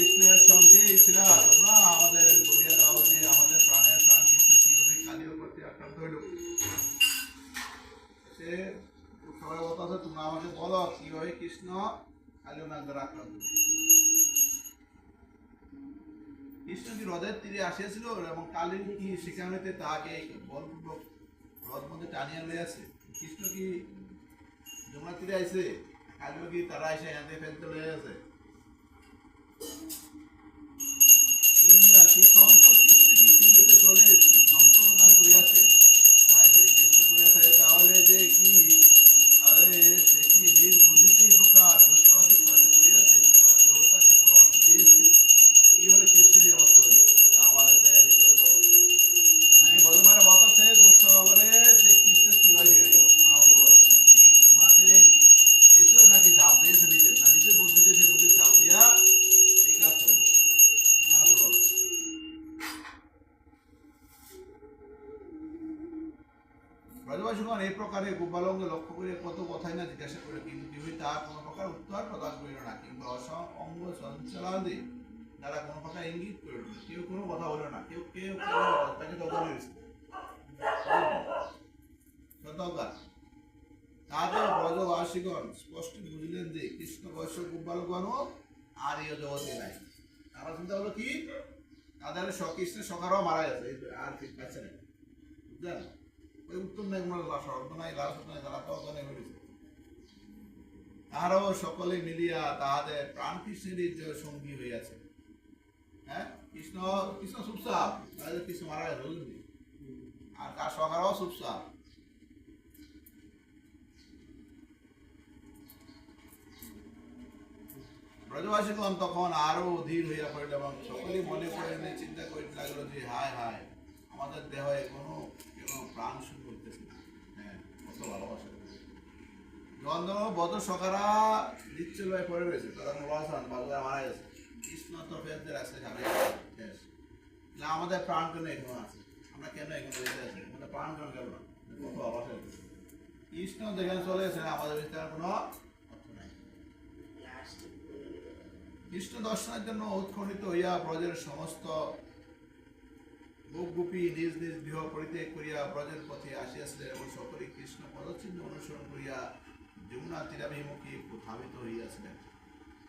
কৃষ্ণের সঙ্গে ছিলা তোমরা আমাদের বলিয়া দাও যে আমাদের প্রাণের প্রাণ কৃষ্ণ কীভাবে কালীয় করতে আক্রান্ত হইল। সে সবাই বলতে তোমরা আমাকে বলো, কীভাবে কৃষ্ণ কালীয় নাগ দ্বারা আক্রান্ত? কৃষ্ণ কি হ্রদের তীরে আসিয়াছিল এবং কালীন কি সেখানেতে তাহাকে বলপূর্বক হ্রদ মধ্যে টানিয়া লইয়াছে? কৃষ্ণ কি যমুনা তীরে আইছে? কালীও কি তারা এসে এখান থেকে ফেলতে লয়ে গেছে ইন্দ্রা কি সমস্ত কৃষ্ণ কি গোপালগণও আর জগতে নাই। তারা চিন্তা হলো কি? তাদের কৃষ্ণের সখারও মারা আর পাচ্ছে না। বুঝলেন? ওই উত্তম নাই তারা তো তাহারাও সকলে মিলিয়া তাহাদের প্রাণ কৃষ্ণেরই যে সঙ্গী হইয়াছে। হ্যাঁ? কৃষ্ণ কৃষ্ণ সুপসাপ কৃষ্ণ মারা গেছে আর কার সখারাও সুপসাপ ব্রজবাসীগণ তখন আরও অধীর হইয়া পড়িল এবং সকলেই মনে করেন চিন্তা করিতে লাগল যে, হায় হায়, আমাদের দেহে কোনো কেন প্রাণ শুরু করতেছে না। হ্যাঁ কত ভালোবাসা। জন্ম বদ সকারা দিচ্ছে লয় পড়ে রয়েছে। তারা মোবাসান বাজারে মারা গেছে। কৃষ্ণ তো ফেরতে রাখছে শেষ। না, আমাদের প্রাণ কেন এখনও আছে? আমরা কেন এখানে বেঁচে আছি? আমাদের প্রাণ কেন গেল না? কত ভালোবাসা কৃষ্ণ যেখানে চলে গেছে, আমাদের ভিতরে কোনো অর্থ নাই কৃষ্ণ দর্শনের জন্য উৎখণ্ডিত হইয়া ব্রজের সমস্ত গোপী নিজ নিজ গৃহ পরিত্যাগ করিয়া ব্রজের পথে আসিয়াছিলেন এবং সকলে কৃষ্ণ পদচিহ্ন অনুসরণ করিয়া যমুনা তীরাভিমুখী ধাবিত হইয়াছিলেন।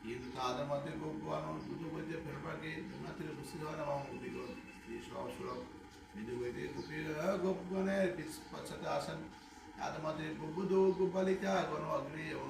কিন্তু তাদের মধ্যে গোপবান দুটো বইতে ফেরবাকে যমুনা তীরে উপস্থিত হন এবং বইতে গোপী গোপগণের পশ্চাতে আসেন। তাদের মধ্যে গোপুদ গোপালিকা গণ অগ্নি এবং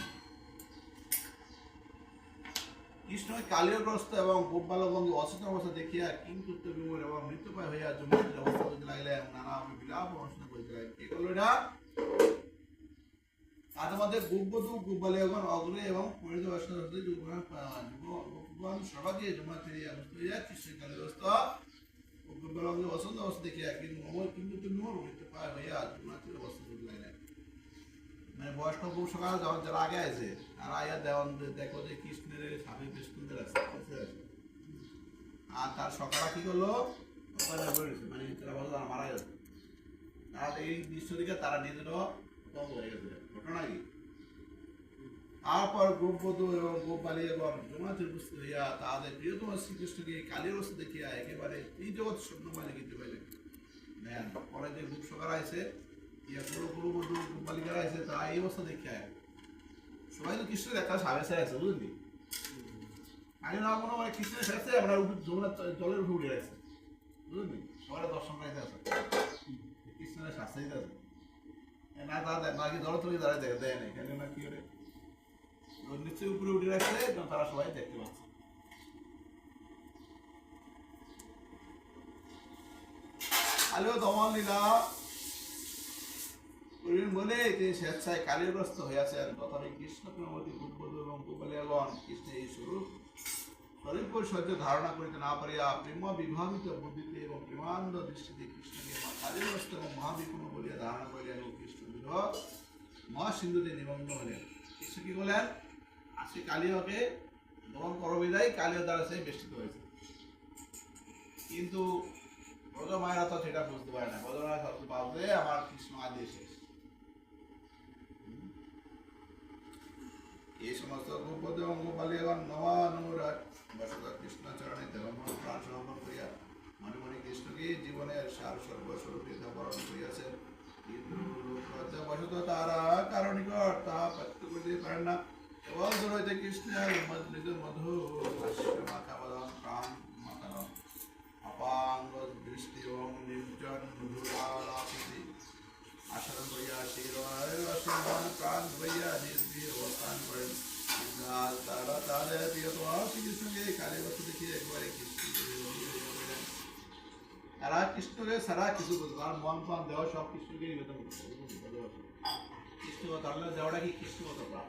হয়েছে কৃষ্ণ কালীয়গ্রস্ত এবং গোপালগঞ্জ অচেতন অবস্থা দেখিয়া কিংকৃত্য বিমূল এবং মৃত্যুপায় হইয়া যমুনাতীর অবস্থা করতে লাগলেন, নানা আমি বিলাপ অনুষ্ঠিত করিতে করল এটা? তাদের মধ্যে অগ্রে এবং সর্বাধিক যমুনাতীরে অবস্থা হইয়া কৃষ্ণ অবস্থা দেখিয়া কিন্তু অমর কিন্তু বিমূল মৃত্যুপায় হইয়া যমুনাতীর অবস্থা করতে লাগলেন। মানে বয়স্ক সকাল যখন যারা আগে আছে আর আয়া দেওয়ান দেখো যে কৃষ্ণের আছে, আছে। আর তার সকালে কি করল? মানে তারা মারা গেছে। তারা এই দৃশ্য দিকে তারা বন্ধ হয়ে গেছে। ঘটনা কি? তারপর গোপবধূ এবং গোপালী এবং জমাতে উপস্থিত হইয়া তাদের প্রিয়তম শ্রীকৃষ্ণকে কালীর অবস্থা দেখিয়া একেবারে এই জগৎ শূন্যমালে কিন্তু পাইলেন পরে যে গ্রুপ সকার আছে ইয়া পুরো পুরো বন্ধু বালিকারা আছে তারা এই অবস্থা দেখে আয় সবাই কৃষ্ণের একটা সাবে সাথে আছে, বুঝলি? আমি না কোনো মানে কৃষ্ণের সাথে আমরা যমুনার জলের উপরে উঠে আছে বুঝলি? সবাই দর্শন করাইতে আছে। কৃষ্ণের শাস্তি আছে। না দেয় নাকি জল তুলে দাঁড়ায় দেয় দেয় না কেন না কি করে নিচে উপরে উঠে রাখছে তারা সবাই দেখতে পাচ্ছে। আলেও দমন লীলা। করিবেন বলে তিনি স্বেচ্ছায় কালীগ্রস্ত হইয়াছেন তথাপি কৃষ্ণ প্রেমবতী উদ্বোধ এবং গোপালিয়াগণ কৃষ্ণের এই স্বরূপ স্বরূপ সহ্য ধারণা করিতে না পারিয়া প্রেম বিভাবিত বুদ্ধিতে এবং প্রেমানন্দ দৃষ্টিতে কৃষ্ণকে কালীগ্রস্ত এবং মহাবিপুণ বলিয়া ধারণা করিলেন মহাসিন্ধুতে নিমগ্ন হলেন। কৃষ্ণ কি বলেন? আজকে কালীয়কে দমন করো বিদায় কালীয় দ্বারা সেই বেষ্টিত হয়েছে। কিন্তু ব্রজ মায়েরা তো সেটা বুঝতে পারে না। ব্রজ মায়েরা সব ভাববে আমার কৃষ্ণ আদি শেষ এই সমস্ত গোপদ এবং গোপালীগণ নমা নমরাজ বসত কৃষ্ণ চরণে দেবমন প্রাণ সমর্পণ করিয়া মনে মনে কৃষ্ণকে জীবনের সার সর্বস্বরূপে বরণ করিয়াছেন। বশত তারা কারণিকর তাহা প্রত্যক্ষ করিতে পারেন না। কেবল দূরইতে কৃষ্ণের মৃত মধু ভাষ্য মাথা বদন প্রাণ মাতানো অপাঙ্গ দৃষ্টি এবং নির্জন মধুরালাপিতি আচরণ করিয়া শিরয় অসীমান প্রাণ হইয়া নির্বিহ অবস্থান করেন আর তারা তাদের প্রিয়তমা বস্তু দেখিয়ে একবারে কৃষ্ণকে বলিলেন। তারা কৃষ্ণকে সারা কিছু বলতো তার মন প্রাণ দেহ সব কৃষ্ণকে নিবেদন করতো কৃষ্ণ তাহলে দেওয়াটা কি কৃষ্ণগত প্রাণ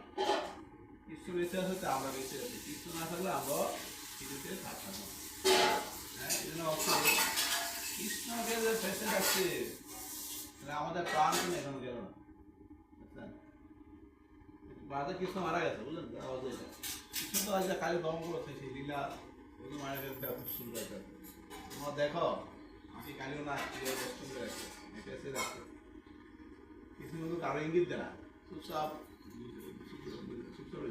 কৃষ্ণ বেঁচে আছে তো আমরা বেঁচে আছি কৃষ্ণ না থাকলে আমরা পৃথিবীতে থাকতাম। হ্যাঁ এই জন্য কৃষ্ণকে যে পেশেন্ট আছে তাহলে আমাদের প্রাণ কিন্তু কৃষ্ণ মারা গেছে বুঝলেন। আজ কালে দম করেছে সেই লীলা ওগুলো মারা দেখো খুব সুন্দর তোমরা দেখো আমি কালীও না কষ্ট করে রাখছে কিন্তু কারও ইঙ্গিত দেয় না। চুপচাপ চুপচাপ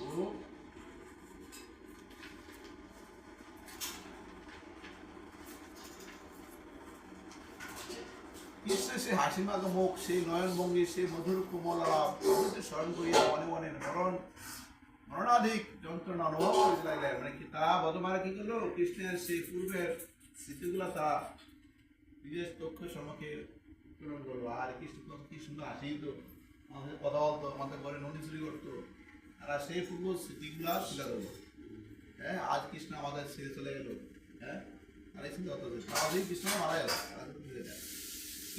ও কৃষ্ণের সেই হাসি মাখা সেই নয়ন ভঙ্গি সেই মধুর কোমলা প্রভৃতি স্মরণ করিয়া মনে মনে মরণ মরণাধিক যন্ত্রণা অনুভব করিতে লাগলেন। মানে কি তারা বর্তমানে কি করল? কৃষ্ণের সেই পূর্বের স্মৃতিগুলো তারা নিজের চক্ষু সম্মুখে উত্তোলন করল। আর কৃষ্ণ তো কি সুন্দর হাসি তো আমাদের কথা বলতো, আমাদের ঘরে নদী চুরি করতো। তারা সেই পূর্ব স্মৃতিগুলা তুলে ধরলো। হ্যাঁ আজ কৃষ্ণ আমাদের ছেড়ে চলে গেল। হ্যাঁ আর এই চিন্তা স্বাভাবিক কৃষ্ণ মারা গেল। তো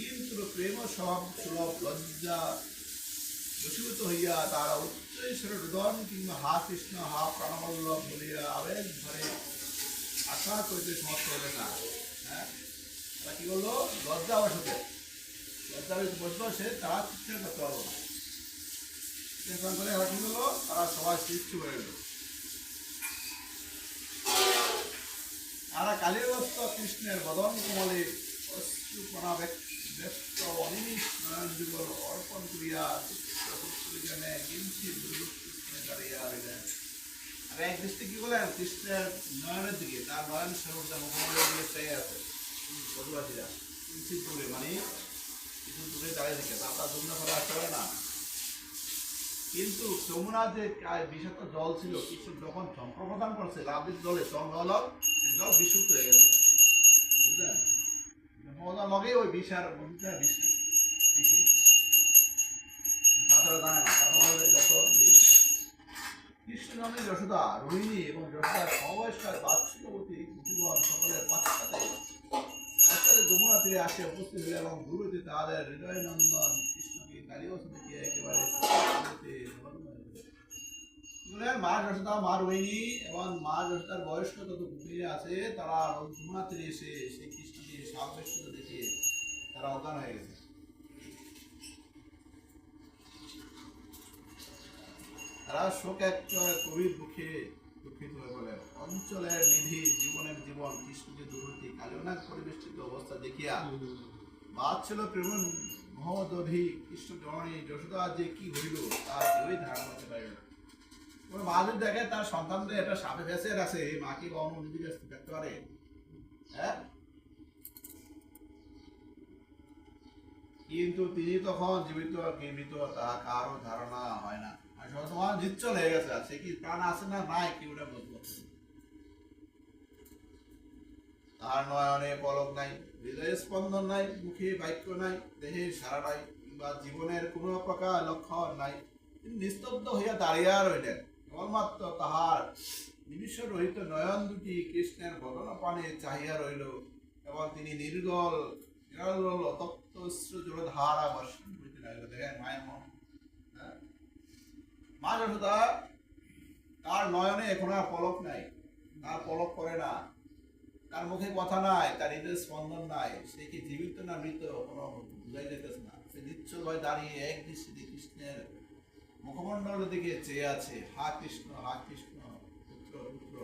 কিন্তু প্রেম সব সুলভ, লজ্জা বসীভূত হইয়া তারা উচ্চৈশ্বর রুদন কিংবা হা কৃষ্ণ, হা প্রাণবল্লভ বলিয়া আবেগ ধরে আশা করিতে সমর্থ হলে না। হ্যাঁ? কি করল? লজ্জা বসতে লজ্জা বসল সে, তারা চিৎকার করতে পারব না। চিৎকার করে এবার কি করল? তারা সবাই সৃষ্টি হয়ে গেল। তারা কালীবস্ত কৃষ্ণের বদন কমলে অশ্রুপনা ব্যক্ত অর্পণ করিয়া আর এক দৃষ্টি কি বলেন কৃষ্ণের দিকে তার মানে কিছু দূরে দাঁড়িয়ে থেকে পারে না কিন্তু যমুনা যে বিষাক্ত জল ছিল কৃষ্ণ যখন চম্পা প্রদান করছে, লাভের জলে সেই জল বিশুদ্ধ হয়ে গেছে। বুঝলেন? মজা লগে ওই বিষ নেই, বিষি তাছাড়া জানে না তার যত যশোদা, রোহিণী এবং যশোদার সমবয়স্কার বাৎসল্যবতী গোপীগণ সকলের পাশ্চাতে পাশ্চাতে যমুনা তীরে আসে উপস্থিত হয়ে এবং দূরতে তাদের হৃদয় নন্দন কৃষ্ণকে কালীবস থেকে একেবারে কি বলেন মা যশোদা মা রোহিণী এবং মা যশোদার বয়স্ক যত গোপীরা আছে, তারা তীরে এসে সেই কৃষ্ণকে সাবেষ্ট দেখে তারা অজ্ঞান হয়ে গেছে। তারা শোক এক কবির মুখে দুঃখিত হয়ে বলে, অঞ্চলের নিধি, জীবনের জীবন কৃষ্ণকে দুর্গতি কালিনাগ পরিবেষ্টিত অবস্থা দেখিয়া বাদ ছিল প্রেম মহোদধি, কৃষ্ণ জননী, যশোদা যে কি হইল, তা কেউই ধারণা করতে পারে না। কোনো দেখে তার সন্তানদের একটা সাপে ভেসে আছে এই মা কি কখনো নিজেকে দেখতে পারে? হ্যাঁ? কিন্তু তিনি তখন জীবিত মৃত তা কারও ধারণা হয় না। আর তোমার নিশ্চল হয়ে গেছে। সে কি প্রাণ আছে না নাই, কি ওটা বলতে তার নয়নে পলক নাই, হৃদয়ে স্পন্দন নাই, মুখে বাক্য নাই, দেহে সারা নাই, কিংবা জীবনের কোনো প্রকার লক্ষণ নাই। নিস্তব্ধ হইয়া দাঁড়িয়া রইলেন। কেবলমাত্র তাহার নিমিষ রহিত নয়ন দুটি কৃষ্ণের বদন পানে চাহিয়া রইল। এবং তিনি নির্গল নিরল অতপ্ত জলধারা বর্ষণ করিতে লাগিল। দেখেন মায়ের মন হ্যাঁ? মা যশোদা, তার নয়নে এখন আর পলক নাই, তার পলক করে না। তার মুখে কথা নাই, তার হৃদয় স্পন্দন নাই। সে কি জীবিত না মৃত, কোনো বুঝাই যেতেছে না। সে নিশ্চল ভাই দাঁড়িয়ে এক দৃষ্টিতে কৃষ্ণের মুখমণ্ডলের দিকে চেয়ে আছে, হা কৃষ্ণ হা কৃষ্ণ, পুত্র পুত্র,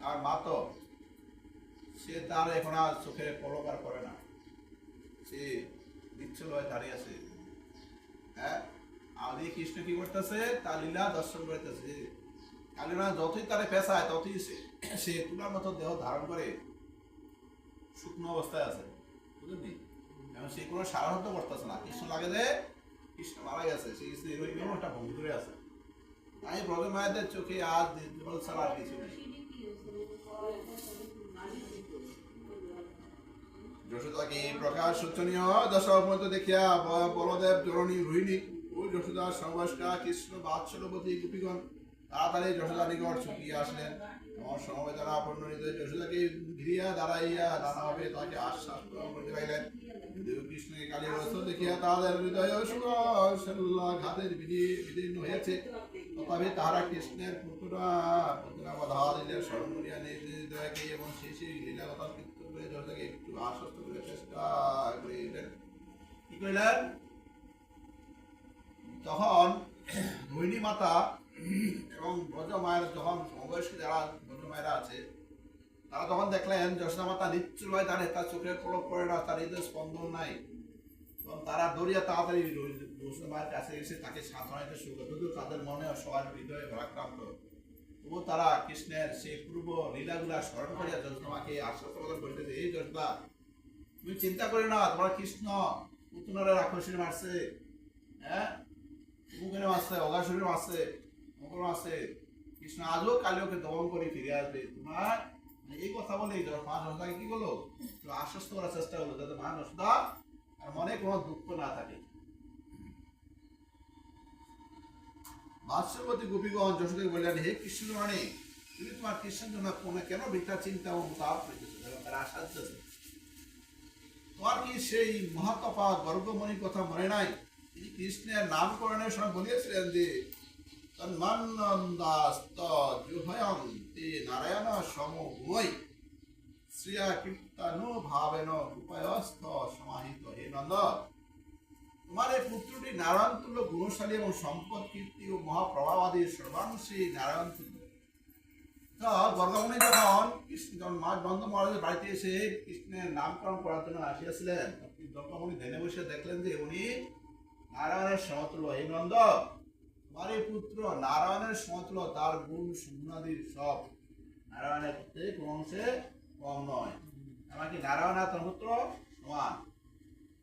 তার মাত সে তার এখন আর চোখে পলকার করে না। সে নিশ্চল হয়ে দাঁড়িয়ে আছে। হ্যাঁ? আদি কৃষ্ণ কি করতেছে? তার লীলা দর্শন করতেছে। কালীনা যতই তারে পেশায়, ততই সে সে তুলার মতো দেহ ধারণ করে শুকনো অবস্থায় আছে। বুঝলি এবং সে কোনো সারাহত করতেছে না। কৃষ্ণ লাগে যে ওই ব্রজ মায়েদের চোখে কিছু নেই। কৃষ্ণ তাড়াতাড়ি যশোদা নিকট ছুটিয়ে আসলেন। আমার সমবেদনা পূর্ণ হৃদয় যশোদাকে ঘিরিয়া দাঁড়াইয়া নানাভাবে তাকে আশ্বাস প্রদান করতে পাইলেন দেব কৃষ্ণকে কালী অবস্থা দেখিয়া তাদের হৃদয় ঘাতের বিদীর্ণ হয়েছে তথাপি তাহারা কৃষ্ণের পুত্রা পুত্রা বাধা দিলেন, স্মরণ করিয়া হৃদয়কে এবং শেষে লীলা কথা কীর্তন করে যশোদাকে একটু আশ্বস্ত করে চেষ্টা করিলেন। কি করিলেন? তখন রোহিণী মাতা এবং ব্রজ মায়ের যখন সমবয়স্ক যারা মায়েরা আছে, তারা তখন দেখলেন যশোদা মাতা নিশ্চল হয় তার তার চোখে পলক পড়ে না, তার হৃদয় স্পন্দন নাই। তখন তারা দৌড়িয়া তাড়াতাড়ি যশোদা কাছে এসে তাকে সান্ত্বনা শুরু করে তাদের মনে সবার হৃদয়ে ভারাক্রান্ত তবু তারা কৃষ্ণের সেই পূর্ব লীলাগুলা স্মরণ করিয়া যশোদামাকে আশ্বাস প্রদান করিতেছে এই যশোদা তুমি চিন্তা করি না, তোমার কৃষ্ণ পুতনারের আকর্ষণ মারছে হ্যাঁ? মুখে মারছে অগাসুরে মারছে মুখে মারছে কৃষ্ণ আজও কালিওকে দমন করে ফিরে আসবে। তোমার মানে এই কথা বলে মা যশোদাকে কি একটু আশ্বস্ত করার চেষ্টা করল যাতে মা যশোদা আর মনে কোনো দুঃখ না থাকে। বাৎসবতী গোপীগণ যশোদাকে বললেন, হে কৃষ্ণ রানী তুমি তোমার কৃষ্ণের জন্য কোনো কেন ভিক্ষা চিন্তা এবং তাপ করিতেছো? এবং তারা আশা তোমার কি সেই মহাতপা গর্গমণির কথা মনে নাই? তিনি কৃষ্ণের নামকরণের সময় বলিয়েছিলেন যে তন্মানন্দাস্ত তে নারায়ণ সম গুণই শ্রিয়া কীর্তনু ভাবেন উপায়স্থ সমাহিত হে নন্দ। পুত্রটি নারায়ণ তুল্য এবং সম্পদ ও মহাপ্রভাবাদী সর্বাংশী নারায়ণ তুল্য। তো কৃষ্ণ যখন মা নন্দ মহারাজের বাড়িতে এসে কৃষ্ণের নামকরণ করার জন্য আসিয়াছিলেন গর্গমণি ধ্যানে বসে দেখলেন যে উনি নারায়ণের সমতুল্য। এই নন্দ পুত্র নারায়ণের সমতুল্য তার গুণ সুগুণাদির সব। নারায়ণের কোনো অংশে কম নয়। আমাকে নারায়ণ আর তার পুত্র সমান।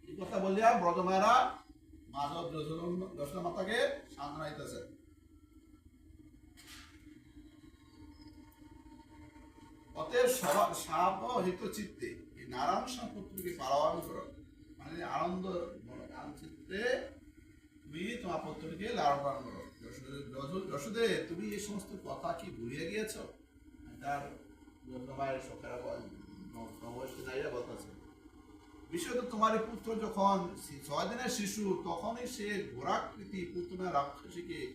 এই কথা বলিয়া ব্রজমায়েরা মাধব যশোদা মাতাকে সান্ত্বনা দিতেছে। অতএব সাপ হিত চিত্তে এই নারায়ণ সম্পত্তিকে পালন করো। মানে আনন্দ চিত্তে তুমি তোমার পুত্রকে লালন করো। যশোদে- তুমি এই সমস্ত কথা কি ভুলিয়ে গিয়েছো? তার বলতেছে বিশেষত তোমার পুত্র যখন ছয় দিনের শিশু, তখনই সে ঘোরাকৃতি রাক্ষসীকে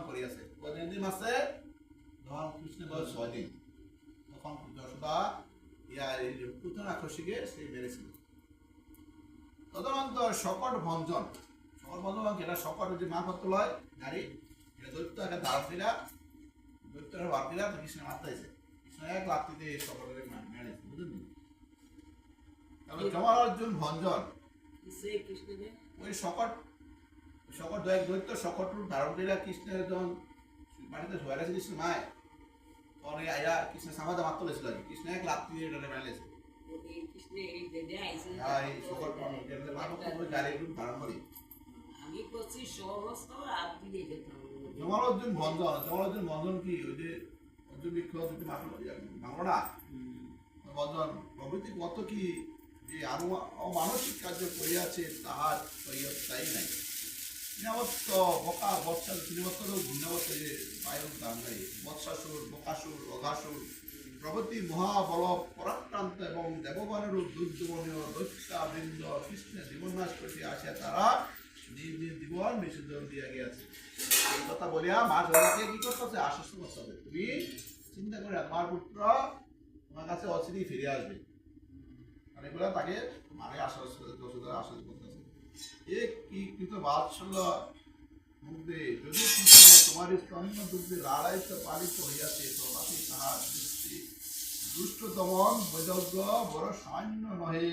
করিয়াছে। কদিন দিন আছে? তখন কৃষ্ণের বয়স ছয় দিন তখন যশোদা ইয়া এই রাক্ষসীকে সে মেরেছিল। তদনন্তর শকট ভঞ্জন ভঞ্জন এটা শকট যে মা করতে লয় গাড়ি এটা দৈত্য একটা দাঁড় ফিরা দৈত্যের বার ফিরা তো কৃষ্ণ মারতেছে কৃষ্ণ এক লাফিতে শকটের মেরেছে বুঝলি তাহলে জমার অর্জুন ভঞ্জন। ওই শকট শকট দু এক দৈত্য শকট রূপ ধারণ করিয়া কৃষ্ণের যখন মাটিতে ধোয়া গেছে কৃষ্ণ মায় তখন এই আয়া কৃষ্ণ সামাদা মাত্র লেছিল কৃষ্ণ এক দিয়ে এটা মেরেছে আর এই পুরো গাড়ি ধারণ করি। করছি সমস্ত আর দিলে যেতাম ভঞ্জন জমার অর্জুন ভঞ্জন কি? ওই যে প্রভৃতি কত কি যে আরও অমানসিক কার্য করিয়াছে তাহার তাই নাই। নিরাবত্ত বকা বৎসা শ্রীবত্তর ঘূর্ণাবত্ত যে বায়ু দাঙ্গাই বৎসাসুর বকাসুর অঘাসুর প্রভৃতি মহাবল পরাক্রান্ত এবং দেবগণের দুর্দমনীয় দৈত্যাবৃন্দ কৃষ্ণের জীবননাশ করতে আসিয়া তারা নিজ নিজ জীবন বিসর্জন দিয়া কথা বলিয়া মা জনকে কি করতেছে? আশ্বস্ত করতে তুমি চিন্তা করে আমার পুত্র তোমার কাছে অচিরেই ফিরে আসবে। এগুলো তাকে মানে আশ্বাস যশোদার আশ্বাস করতেছে। এ কি কিন্তু বাৎসল্য মুগ্ধে যদি তোমার স্তন্য দুগ্ধে লাড়াইত পালিত হইয়াছে, তথাপি তাহার দৃষ্টি দমন বৈদজ্ঞ বড় সামান্য নহে।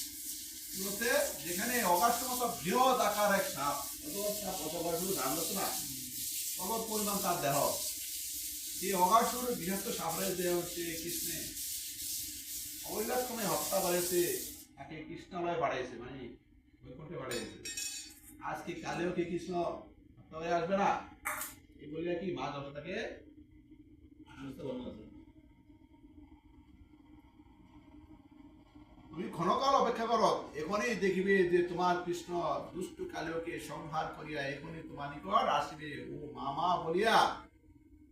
বলতে যেখানে অগাসুর মতো বৃহৎ আকার এক সাপ অত সাপ অত অগাসুর নাম হতো না কত পরিমাণ তার দেহ। এই অগাসুর বৃহত্ত সাপের দেহ সে কৃষ্ণে। অবৈলক্ষণে হত্যা করেছে, তাকে কৃষ্ণালয় বাড়াইছে মানে বৈকুণ্ঠে বাড়াইছে। আজকে কালেও কি কৃষ্ণ হত্যা হয়ে আসবে না? এই বলিয়া কি মা যশোদাকে আশ্বস্ত করতেছে তুমি ক্ষণকাল অপেক্ষা করো। এখনই দেখিবে যে তোমার কৃষ্ণ দুষ্ট কালেওকে সংহার করিয়া এখনই তোমার নিকট আসিবে। ও মামা বলিয়া,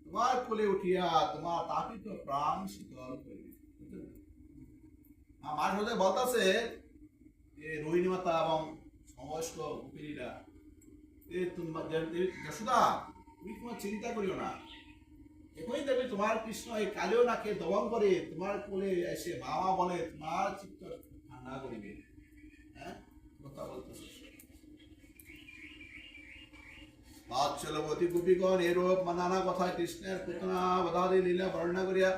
তোমার কোলে উঠিয়া তোমার তাপিত প্রাণ শীতল করিবে। বুঝলেন? আর মার সাথে বলতেছে যে রোহিণী মাতা এবং সমবয়স্ক গোপিনীরা যশোদা, তুমি তোমার চিন্তা করিও না। এখনই দেখবে তোমার কৃষ্ণ, এই কালেও নাকে দমন করে তোমার কোলে এসে বাবা বলে, তোমার চিত্ত ঠান্ডা করিবে। হ্যাঁ? বাৎসলবতী গোপীগণ, এরূপ নানা কৃষ্ণের পুতনা লীলা বর্ণনা করিয়া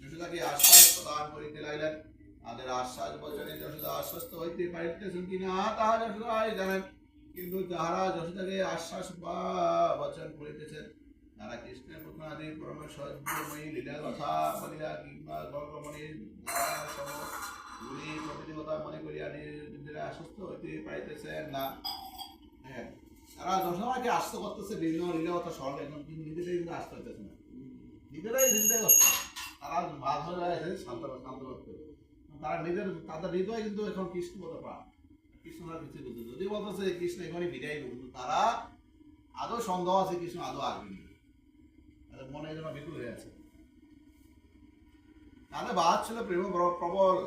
যশোদাকে আশ্বাস প্রদান করিতে লাগিলেন। তাদের আশ্বাস বচনে যশোদা আশ্বস্ত হইতে পারিতেছেন কিনা তাহা যশোদাই জানেন। কিন্তু যাহারা যশোদাকে আশ্বাস বা বচন করিতেছেন তারা কৃষ্ণের পুতনাদি পরমেশ্বরময়ী লীলা কথা বলিয়া কিংবা গর্গমণির গুলি প্রভৃতি কথা মনে করিয়া নিজেরা আশ্বস্ত হইতে পারিতেছেন না। হ্যাঁ তারা যশোদাকে আস্ত করতেছে, বিভিন্ন লীলা কথা এখন কিন্তু নিজেরাই কিন্তু আস্ত হইতেছে না। নিজেরাই চিন্তা করছে তারা বাদ হয়ে শান্ত শান্ত করতে তারা নিজের তাদের হৃদয় কিন্তু এখন কৃষ্ণ পারে কৃষ্ণরা কিছু করতে যদি বলতেছে কৃষ্ণ এখানে বিদায় কিন্তু তারা আদৌ সন্দেহ আছে কৃষ্ণ আদৌ আসবেনি মনে যেন বিপুল হয়ে আছে। তাদের বাদ ছিল প্রেম প্রবল।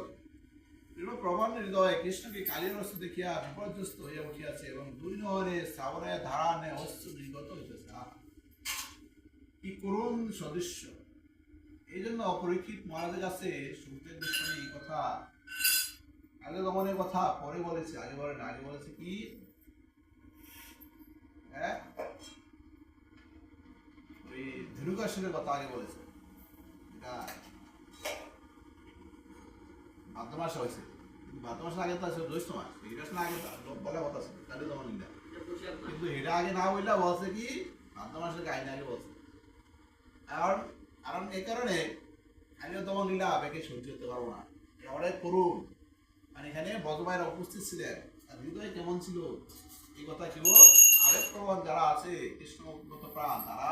প্রেম প্রবল হৃদয়ে কৃষ্ণকে কালীর রস দেখিয়া বিপর্যস্ত হইয়া উঠিয়াছে এবং দুই নহরে শ্রাবণের ধারা নে অস্ত্র নির্গত হইতেছে। কি করুণ সদৃশ্য। এই জন্য অপরীক্ষিত মহারাজের কাছে সুখদেব গোস্বামী এই কথা। আগে দমনের কথা পরে বলেছে, আগে বলে না আগে বলেছে কি? হ্যাঁ? ওই ধনুকাসুরের কথা আগে বলেছে এটা ভাদ্র মাসে হয়েছে ভাদ্র মাসের আগে তো আছে জ্যৈষ্ঠ মাস এই আগে বলা কথা ছিল কালী দমন ইন্দা কিন্তু এটা আগে না বললে বলছে কি ভাদ্র মাসের গাইনে আগে বলছে কারণ কারণ এই কারণে আমি তোমার লীলা আবেগে সহ্য করতে পারব না এটা অনেক করুন আর এখানে বজমায়ের উপস্থিত ছিলেন আর হৃদয় কেমন ছিল এই কথা কেউ আরেক প্রমাণ যারা আছে কৃষ্ণগত প্রাণ তারা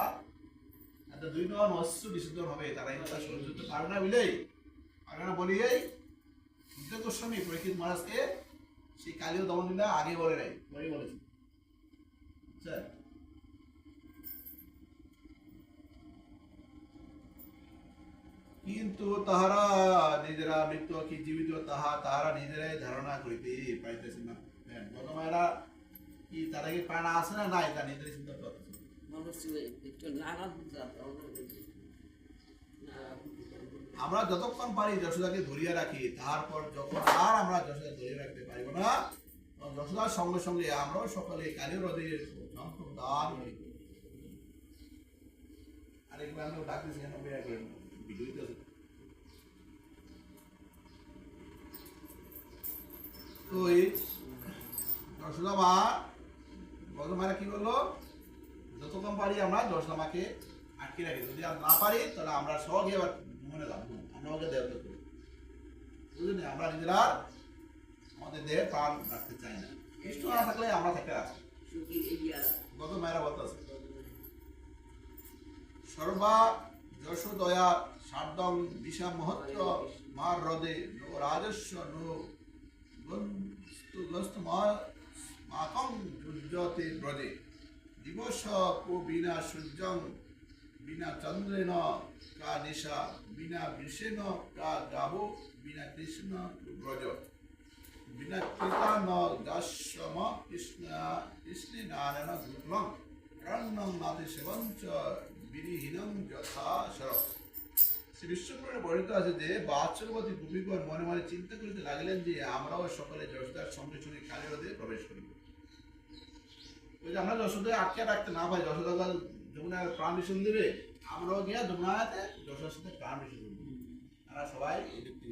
একটা দুই অস্ত্র হবে তারা এই কথা পারবে না পারবে না বলিয়েই বুদ্ধ গোস্বামী পরীক্ষিত মহারাজকে সেই কালীয় আগে বলে নাই পরে বলেছে। বুঝছেন কিন্তু তাহারা নিজেরা মৃত্যু কি জীবিত তাহা তাহারা নিজেরাই ধারণা করিতে পাইতেছে না। হ্যাঁ, বর্তমানেরা কি তারা কি প্রাণ আছে না নাই তা নিজেরাই চিন্তা করতেছে আমরা যতক্ষণ পারি যশোদাকে ধরিয়া রাখি তাহার পর যখন আর আমরা যশোদা ধরিয়া রাখতে পারিব না যশোদার সঙ্গে সঙ্গে আমরাও সকলে কালীয় হ্রদের দান ভিডিওতে তো যশোদা মা বর্ধমানে কি বলল? যতক্ষণ পারি আমরা যশোদা মাকে আটকে রাখি। যদি আর না পারি, তাহলে আমরা সহজে এবার মনে লাভ আমরা ওকে দেবতা করি। বুঝলেন? আমরা নিজেরা আমাদের দেহে প্রাণ রাখতে চাই না। কৃষ্ণ না থাকলে আমরা থাকতে রাখি গত মায়েরা বলতেছে সর্বা যশোদয়া সার্দম বিষা মহত্ব মার হ্রদে রাজস্ব নো মাকং যুজ্যতে ব্রজে। দিবস ও বিনা সূর্যং, বিনা কা নিশা বিনা বৃষেন কা গাব বিনা কৃষ্ণ ব্রজ। বিনা কৃতা ন দাস্যম কৃষ্ণ, কৃষ্ণে নারায়ণ দুর্লং রণ্যং নাথে সেবঞ্চ বিরিহীনং যথা শরৎ শ্রী বর্ণিত আছে যে গোপীগণ মনে মনে চিন্তা করিতে লাগিলেন যে, আমরাও সকলে যশোদার সঙ্গে সঙ্গে কালী প্রবেশ করিব। আমরা যশোদায় আটকে রাখতে না পাই যশোদা যমুনার বিসর্জন দেবে আমরাও গিয়া যমুনাতে যশোদার সাথে বিসর্জন দেবো তারা সবাই এই ব্যক্তি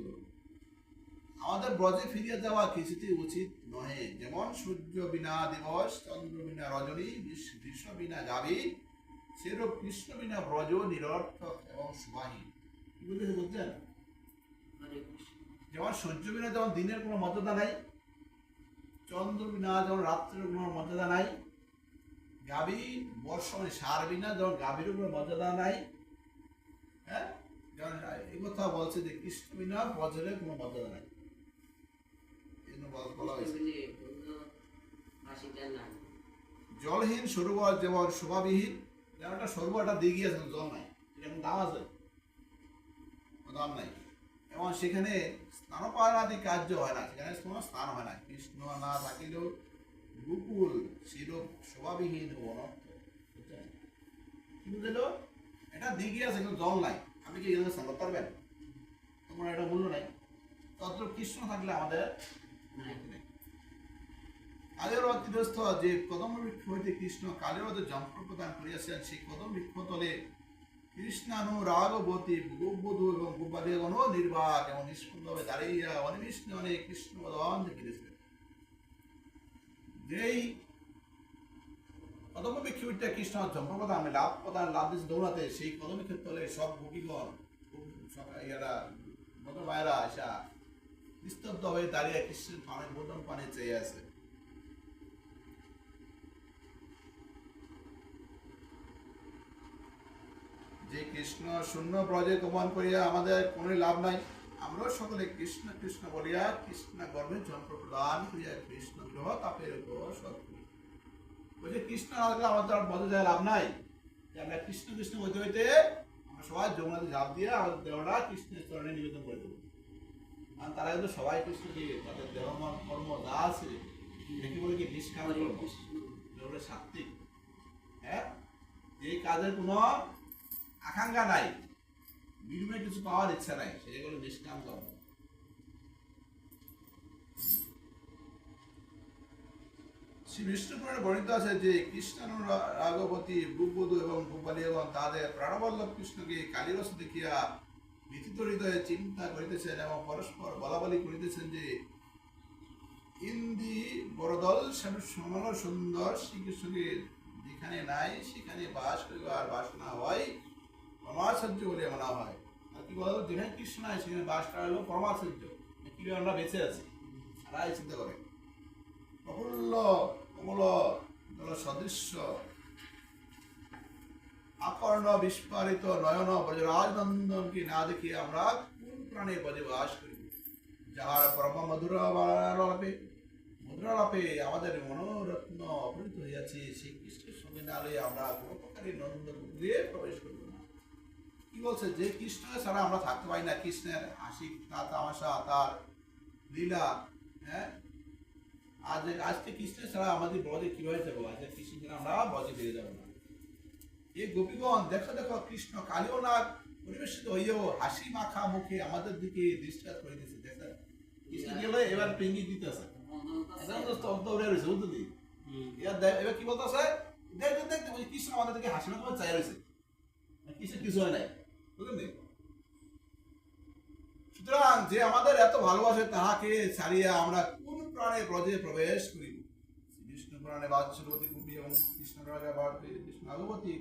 আমাদের ব্রজে ফিরিয়ে যাওয়া কিছুতেই উচিত নহে। যেমন সূর্য বিনা দিবস চন্দ্র বিনা রজনী বিশ- বিশ্ব বিনা গাভী সেরূপ কৃষ্ণ বিনা ব্রজ নিরর্থক এবং সুবাহীন বলছেন যেমন সূর্য বিনা যেমন দিনের কোনো মর্যাদা নাই চন্দ্র বিনা যেমন রাত্রের কোনো মর্যাদা নাই গাভী বর্ষ মানে সার বিনা যেমন গাভীর কোনো মর্যাদা নাই। হ্যাঁ? এই কথা বলছে যে কৃষ্ণ বিনা বজ্রের কোনো মর্যাদা নাই। বল- হয়েছে। জলহীন সরোবর যেমন শোভাবিহীন যেমন একটা সরোবর একটা দিঘি আছে জল নাই। এরকম দাম আছে? দাম নাই। এবং সেখানে স্নানপান আদি কার্য হয় না সেখানে কোনো স্নান হয় না। কৃষ্ণ না থাকিলেও গোকুল শিরূপ শোভাবিহীন ও অনর্থ। বুঝছেন? কি এটা দিঘি আছে, কিন্তু জল নাই। আপনি কি এখানে স্নান পারবেন তোমার এটা মূল্য নাই। তত কৃষ্ণ থাকলে আমাদের কালের অতিরস্থ যে কদম বৃক্ষ হইতে কৃষ্ণ কালের অতে যন্ত্র প্রদান করিয়াছেন, সেই কদম বৃক্ষ তলে কৃষ্ণানুরাগবতী গোবধূ এবং গোপালীগণ নির্বাক এবং নিষ্পন্নভাবে দাঁড়িয়ে অনিবিষ্ণ অনেক কৃষ্ণ বদন দেখিতেছিলেন। যেই কদম কৃষ্ণ মানে লাভ প্রদান লাভ দৌড়াতে সেই কদম বৃক্ষের তলে সব ইয়ারা মত আসা নিস্তব্ধ হয়ে দাঁড়িয়ে কৃষ্ণের পানে পানে চেয়ে আছে। যে কৃষ্ণ শূন্য ব্রজে গমন করিয়া আমাদের কোনো লাভ নাই। আমরাও সকলে কৃষ্ণ কৃষ্ণ বলিয়া কৃষ্ণ গর্ভে যন্ত্র প্রদান করিয়া কৃষ্ণ গ্রহ তাপের উপর বলছে কৃষ্ণ না থাকলে আমাদের আর ব্রজে যায় লাভ নাই। যে আমরা কৃষ্ণ কৃষ্ণ হইতে হইতে আমরা সবাই যমুনাতে ঝাঁপ দিয়ে আমাদের দেহটা কৃষ্ণের চরণে নিবেদন করে দেবো। আর তারা কিন্তু সবাই কৃষ্ণকে, তাদের দেহ কর্ম যা আছে দেখি বলে কি, নিষ্কাম সাত্বিক হ্যাঁ? এই কাজের কোনো আকাঙ্ক্ষা নাই। বিনিময়ে কিছু পাওয়ার ইচ্ছা নাই, সেগুলো নিষ্কাম কর্ম। শ্রী বিষ্ণুপুরাণে বর্ণিত আছে যে কৃষ্ণানু রাগবতী বুবধু এবং এবং তাদের প্রাণবল্লভ কৃষ্ণকে কালীরস দেখিয়া ব্যথিত হৃদয়ে চিন্তা করিতেছেন এবং পরস্পর বলাবলি করিতেছেন যে, ইন্দি বড়দল সমান সুন্দর শ্রীকৃষ্ণকে যেখানে নাই, সেখানে বাস করিবার বাসনা হয় পরমাশ্চর্য বলে মনে হয়। আর কি বলতো, যেখানে কৃষ্ণ নাই সেখানে করা হলো আমরা বেঁচে আছি? তারাই চিন্তা করে। সদৃশ্য। আকর্ণ বিস্ফারিত নয়ন ব্রজরাজ নন্দনকে না দেখিয়ে আমরা কোন প্রাণে বজে বাস করি? যাহার পরম মধুর আলাপে মধুরালাপে আমাদের মনোরত্ন অপহৃত হইয়াছে, সেই কৃষ্ণের সঙ্গে না লইয়া আমরা কোনো প্রকারই নন্দ গৃহে প্রবেশ করব না। কি বলছে যে কৃষ্ণ ছাড়া আমরা থাকতে পারি না। কৃষ্ণের হাসি তামাশা তার লীলা হ্যাঁ? আজ আজকে কৃষ্ণের ছাড়া আমাদের বজে কীভাবে যাব আজকে কৃষ্ণ ছাড়া আমরা বজে বেরিয়ে যাব না। এই গোপীগণ দেখো দেখো কৃষ্ণ কালীয় নাগ পরিবেশিত হইয়াও হাসি মাখা মুখে আমাদের দিকে দৃষ্টাত করিতেছে দেখেন কৃষ্ণ গেলে এবার পেঙ্গি দিতেছে। স্তব্ধ হয়ে রয়েছে বুঝলি এবার এবার কি বলতেছে? দেখতে দেখতে কৃষ্ণ আমাদের দিকে হাসি মাখা চাই রয়েছে। কৃষ্ণ কিছু হয় নাই। সুতরাং যে আমাদের এত ভালোবাসে তাহাকে ছাড়িয়া আমরা কোন প্রাণে ব্রজে প্রবেশ করিব? বিষ্ণু পুরাণে বাৎসলবতী কুপি এবং কৃষ্ণ রাজা ভারতী আগবতী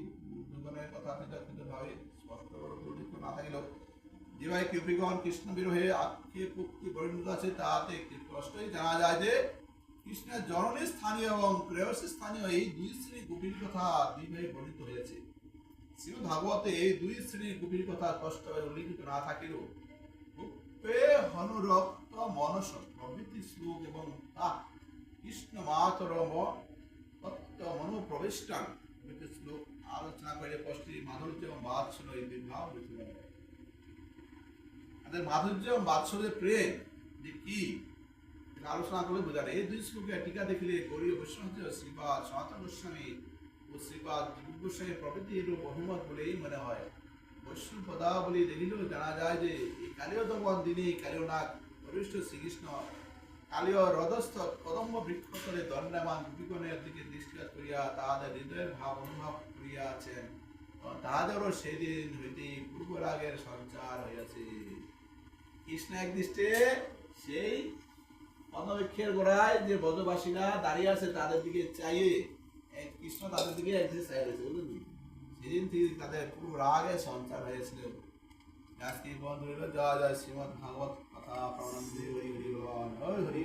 দুজনের কথা পৃথক ভাবে স্পষ্ট করে উল্লেখ না থাকিলেও যেভাবে কৃপিগণ কৃষ্ণ বিরোহে আক্ষেপ উক্তি পরিণত আছে, তাহাতে স্পষ্টই জানা যায় যে কৃষ্ণের জননী স্থানীয় এবং প্রেয়সী স্থানীয় এই দুই শ্রেণির গোপীর কথা দুইভাবে বর্ণিত হয়েছে। ভাগবতে এই দুই শ্রেণির গোপীর কথা স্পষ্টভাবে উল্লিখিত না থাকিলেও রূপে হনুরক্ত মনস প্রভৃতি শ্লোক এবং তা কৃষ্ণ মাতরম তত্ত্ব মনোপ্রবিষ্টান প্রভৃতি শ্লোক আলোচনা করে পশ্চিম মাধুর্য এবং বাৎসল্য এই ভাব তাদের মাধুর্য এবং বাৎসল্যের প্রেম যে কি আলোচনা করে বোঝালে এই দুই শ্লোকে টিকা দেখিলে গৌরীয় বৈষ্ণব শ্রীপাদ সনাতন গোস্বামী বলেই মনে হয়। দেখিলেও জানা যায় যে, এই কালীয়তমন দিনে কালীয়নাথ বরিষ্ঠ শ্রীকৃষ্ণ কালীয় রথস্থ কদম্ব দণ্ডামান গোপীগণের দিকে দৃষ্টিপাত করিয়া তাহাদের হৃদয়ের ভাব অনুভব করিয়া আছেন তাহাদেরও সেদিন হইতে পূর্বরাগের সঞ্চার হইয়াছে। কৃষ্ণ এক দৃষ্টে সেই পদ্মবৃক্ষের গোড়ায় যে ব্রজবাসীরা দাঁড়িয়ে আছে তাদের দিকে চাইয়ে কৃষ্ণ তাদের দিকে চাই রয়েছে বুঝলি সেদিন থেকে তাদের পূর্ব রাগে সঞ্চার হয়েছিল আজকে বন্ধ হইল জয় জয় শ্রীমদ ভাগবত কথা, প্রণাম হরি হরি হরি হরি হরি